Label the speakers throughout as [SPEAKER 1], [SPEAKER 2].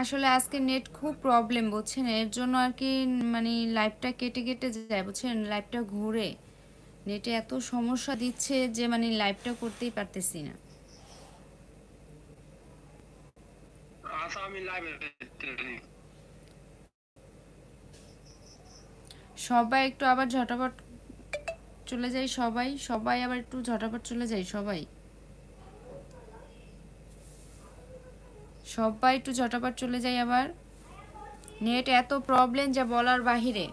[SPEAKER 1] আসলে আজকে নেট খুব প্রবলেম বুঝছেন? এর জন্য আর কি মানে লাইভটা কেটে কেটে যায় বুঝছেন? লাইভটা ঘুরে। নেটে এত সমস্যা দিচ্ছে যে মানে লাইভটা করতেই পারতেছি না।
[SPEAKER 2] আচ্ছা
[SPEAKER 1] সবাই একটু আবার ঝটাপট চলে যাই সবাই? সবাই আবার একটু ঝটাপট চলে যাই সবাই? সবাই একটু ঝটাপট চলে যাই আবার। নেট এত প্রবলেম যা বলার বাহিরে।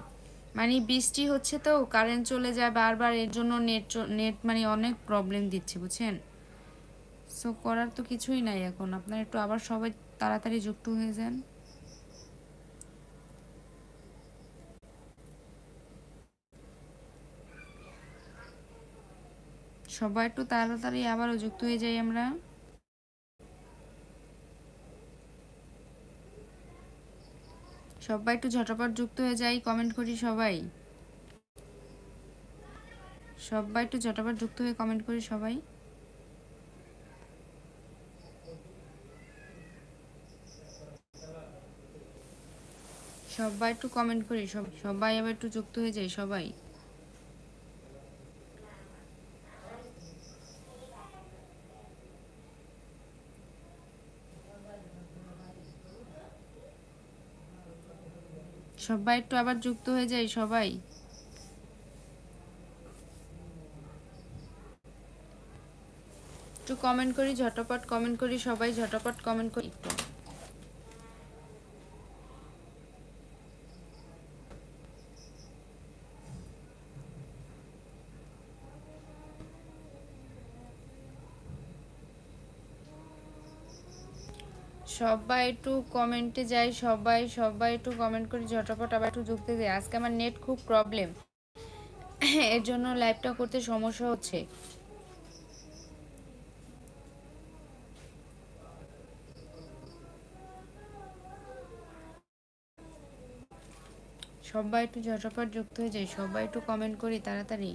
[SPEAKER 1] মানে বৃষ্টি হচ্ছে তো কারেন্ট চলে যায় বারবার, এর জন্য নেট নেট মানে অনেক প্রবলেম দিচ্ছে, বুঝছেন? সো করার তো কিছুই নাই এখন। আপনারা একটু আবার সবাই তাড়াতাড়ি যুক্ত হয়ে যান। সবাই একটু তাড়াতাড়ি আবারও যুক্ত হয়ে যাই আমরা। সবাই একটু ঝটাপট যুক্ত হয়ে যাই কমেন্ট করি সবাই। সবাই একটু ঝটাপট যুক্ত হয়ে কমেন্ট করি সবাই। সবাই একটু কমেন্ট করি সব সবাই আবার একটু যুক্ত হয়ে যাই সবাই। সবাই একটু আবার যুক্ত হয়ে যাই সবাই। একটু কমেন্ট করি, ঝটপট কমেন্ট করি, সবাই ঝটপট কমেন্ট করি। একটু সবাই একটু কমেন্টে যাই, সবাই সবাই একটু কমেন্ট করি, ঝটপট আবার একটু যুক্ত যাই আজকে আমার নেট খুব প্রবলেম এর জন্য লাইভটা করতে সমস্যা হচ্ছে। সবাই একটু ঝটপট যুক্ত হয়ে যায় সবাই একটু কমেন্ট করি, তাড়াতাড়ি।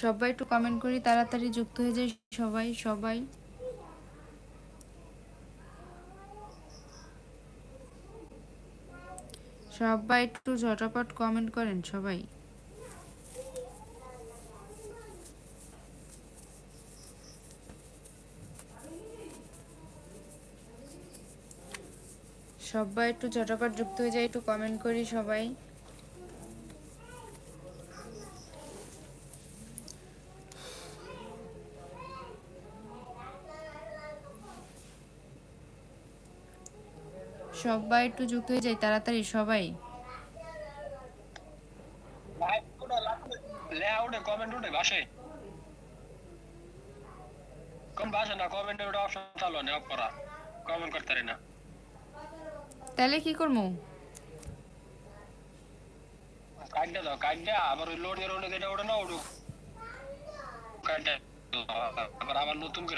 [SPEAKER 1] সবাই একটু কমেন্ট করি, তাড়াতাড়ি যুক্ত হয়ে যায় সবাই সবাই। সবাই একটু ঝটপট কমেন্ট করেন, সবাই। সবাই একটু ঝটপট যুক্ত হয়ে যায় একটু কমেন্ট করি সবাই। সবাই একটু যুক্ত হয়ে যায় তাড়াতাড়ি সবাই। তাহলে কি করব
[SPEAKER 2] কাটতে দাও কাটতে আবার ওই লোড এর ওটা ওটা না ওটু কাটতে আবার আবার নতুন করে